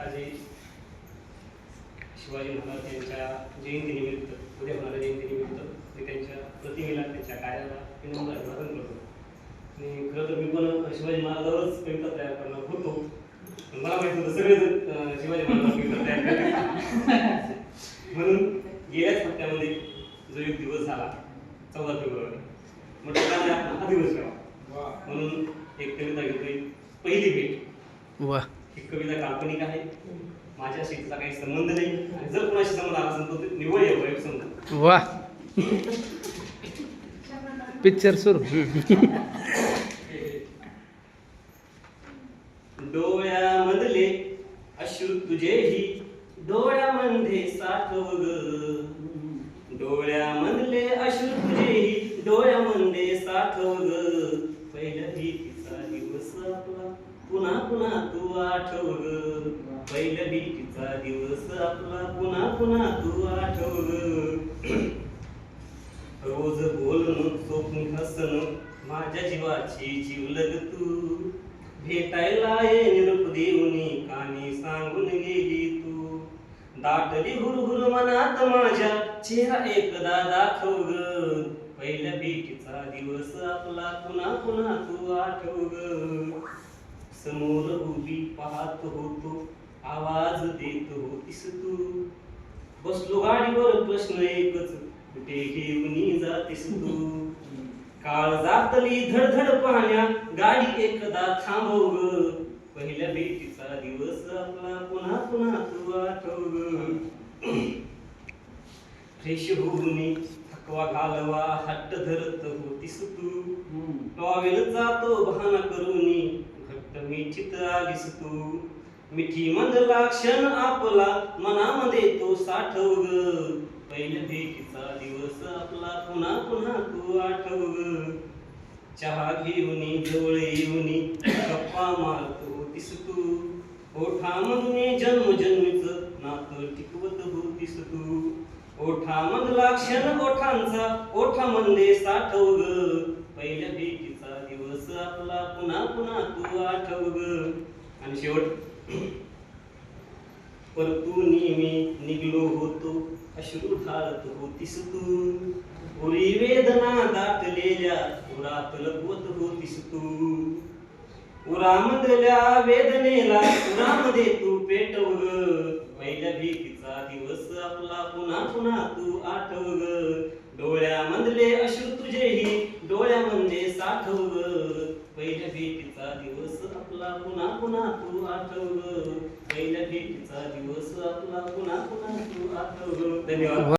आज हे शिवाजी महाराज यांच्या जयंतीनिमित्त उद्या होणाऱ्या जयंतीनिमित्त मी त्यांच्या प्रतिमेला त्यांच्या कार्याला विनम्र अभिवादन करतो. आणि खरं तर मी पण शिवाजी महाराजावरच कविता तयार करणार होतो. मला माहिती होतं सगळेजण शिवाजी महाराजांवर कविता तयार करतात. म्हणून गेल्याच हप्त्यामध्ये जो एक दिवस झाला चौदा फेब्रुवारी म्हटलं आपण हा दिवस घ्यावा म्हणून एक कविता घेतोय पहिली भेट. वा. ही कविता काल्पनिक आहे. माझ्याशी तिचा काही संबंध नाही. आणि जर कोणाशी संबंध आला असेल तर आहे प्रयोग समजा वा. पिक्चर सुरू. डोळ्यामधले अश्रू तुझेही डोळ्यामध्ये साठव ग डोळ्यामधले अश्रू तुझेही डोळ्यामध्ये साठव ग पहिल्या भीतीचा दिवस आपला पुन्हा पुन्हा तू आठव ग पहिल्या भेटीचा दिवस आपला पुन्हा पुन्हा तू आठव ग रोज बोलणं स्वप्न हसणं माझ्या जीवाची जीवलग तू. भेटायला ये निरूप देऊनी कानी सांगून गेली तू. दाटली हुरहुर मनात माझ्या चेहरा एकदा दाखव ग पहिल्या भेटीचा दिवस आपला पुन्हा पुन्हा तू आठव ग समोर उभी पाहत होतो आवाज देत होतीस तू. बसलो गाडीवर प्रश्न एकच कुठे घेऊन जातीस तू? काळ जातली धडधड पाहण्या गाडी एकदा थांबव ग. पहिल्या भेटीचा दिवस आपला पुन्हा पुन्हा तू आठव फ्रेश होऊन थकवा घालवा हट्ट धरत होतीस तू. टॉवेल जातो बहाना करूनी मी मिठीत दिसतो मिठी मधला क्षण आपला मनामध्ये तो साठव ग पहिल्या भेटीचा दिवस आपला पुन्हा पुन्हा तू आठव ग चहा घेऊन जवळ येऊन गप्पा मारतो दिसतो ओठामधून जन्म जन्मीच नातं टिकवत हो दिसतो ओठामधला क्षण ओठांचा ओठामध्ये साठव ग पहिल्या भेटीचा दिवस आपला पुन्हा पुन्हा तू आठव ग आणि शेवट परतू नेहमी निघलो होतो. अश्रू ढाळत होतीस तू पुरी वेदना दाटलेल्या पुरात लपवत होतीस तू पुरामधल्या वेदनेला पुरामध्ये तू पेटव पहिल्या भीतीचा दिवस आपला पुन्हा पुन्हा तू आठव ग डोळ्यामधले अश्रू तुझेही म्हणजे साठव ग पहिल्या भेटीचा दिवस आपला पुन्हा पुन्हा तू आठवलं. पहिल्या भेटीचा दिवस आपला पुन्हा पुन्हा तू आठवलं. धन्यवाद.